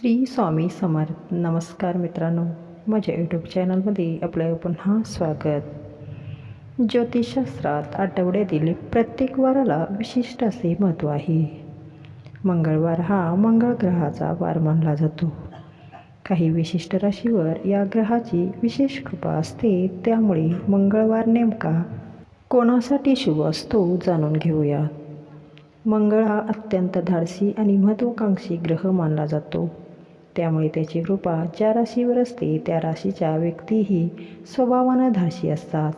श्री स्वामी समर्थ. नमस्कार मित्रांनो. माझ्या यूट्यूब चॅनलमध्ये आपलं पुन्हा स्वागत. ज्योतिषशास्त्रात आठवड्यातील प्रत्येक वाराला विशिष्ट असे महत्त्व आहे. मंगळवार हा मंगळ ग्रहाचा वार मानला जातो. काही विशिष्ट राशीवर या ग्रहाची विशेष कृपा असते त्यामुळे मंगळवार नेमका कोणासाठी शुभ असतो जाणून घेऊया. मंगळ हा अत्यंत धाडसी आणि महत्त्वाकांक्षी ग्रह मानला जातो. त्यामुळे त्याची कृपा ज्या राशीवर असते त्या राशीच्या व्यक्तीही स्वभावानं धाडशी असतात.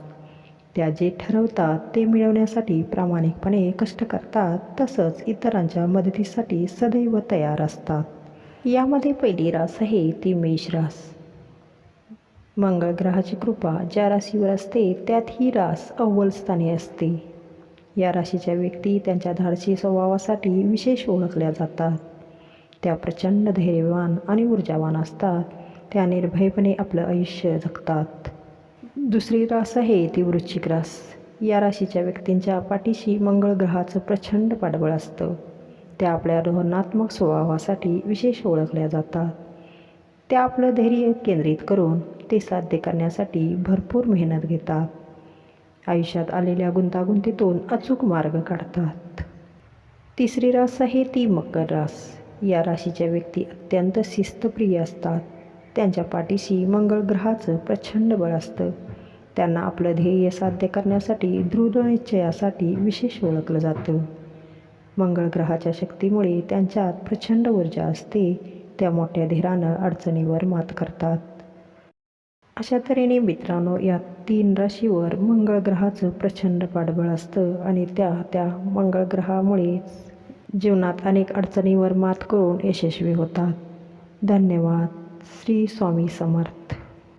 त्या जे ठरवतात ते मिळवण्यासाठी प्रामाणिकपणे कष्ट करतात तसंच इतरांच्या मदतीसाठी सदैव तयार असतात. यामध्ये पहिली रास आहे ती मेष रास. मंगळ ग्रहाची कृपा ज्या राशीवर असते त्यात ही रास अव्वल स्थानी असते. या राशीच्या व्यक्ती त्यांच्या धाडसी स्वभावासाठी विशेष ओळखल्या जातात. त्या प्रचंड धैर्यवान आणि ऊर्जावान असतात. त्या निर्भयपणे आपलं आयुष्य जगतात. दुसरी रास आहे ती वृश्चिक रास. या राशीच्या व्यक्तींच्या पाठीशी मंगळ ग्रहाचं प्रचंड पाठबळ असतं. त्या आपल्या धोरणात्मक स्वभावासाठी विशेष ओळखल्या जातात. त्या आपलं धैर्य केंद्रित करून ते साध्य करण्यासाठी भरपूर मेहनत घेतात. आयुष्यात आलेल्या गुंतागुंतीतून अचूक मार्ग काढतात. तिसरी रास आहे ती मकर रास. या राशीच्या व्यक्ती अत्यंत शिस्तप्रिय असतात. त्यांच्या पाठीशी मंगळ ग्रहाचं प्रचंड बळ असतं. त्यांना आपलं ध्येय साध्य करण्यासाठी दृढ निश्चयासाठी विशेष ओळखलं जातं. मंगळ ग्रहाच्या शक्तीमुळे त्यांच्यात प्रचंड ऊर्जा असते. त्या मोठ्या धीरानं अडचणीवर मात करतात. अशा तऱ्हेने मित्रांनो या तीन राशीवर मंगळ ग्रहाचं प्रचंड पाठबळ असतं आणि त्या त्या मंगळ ग्रहामुळे जीवनात अनेक अडचणीवर मात करून यशस्वी होतात. धन्यवाद. श्री स्वामी समर्थ.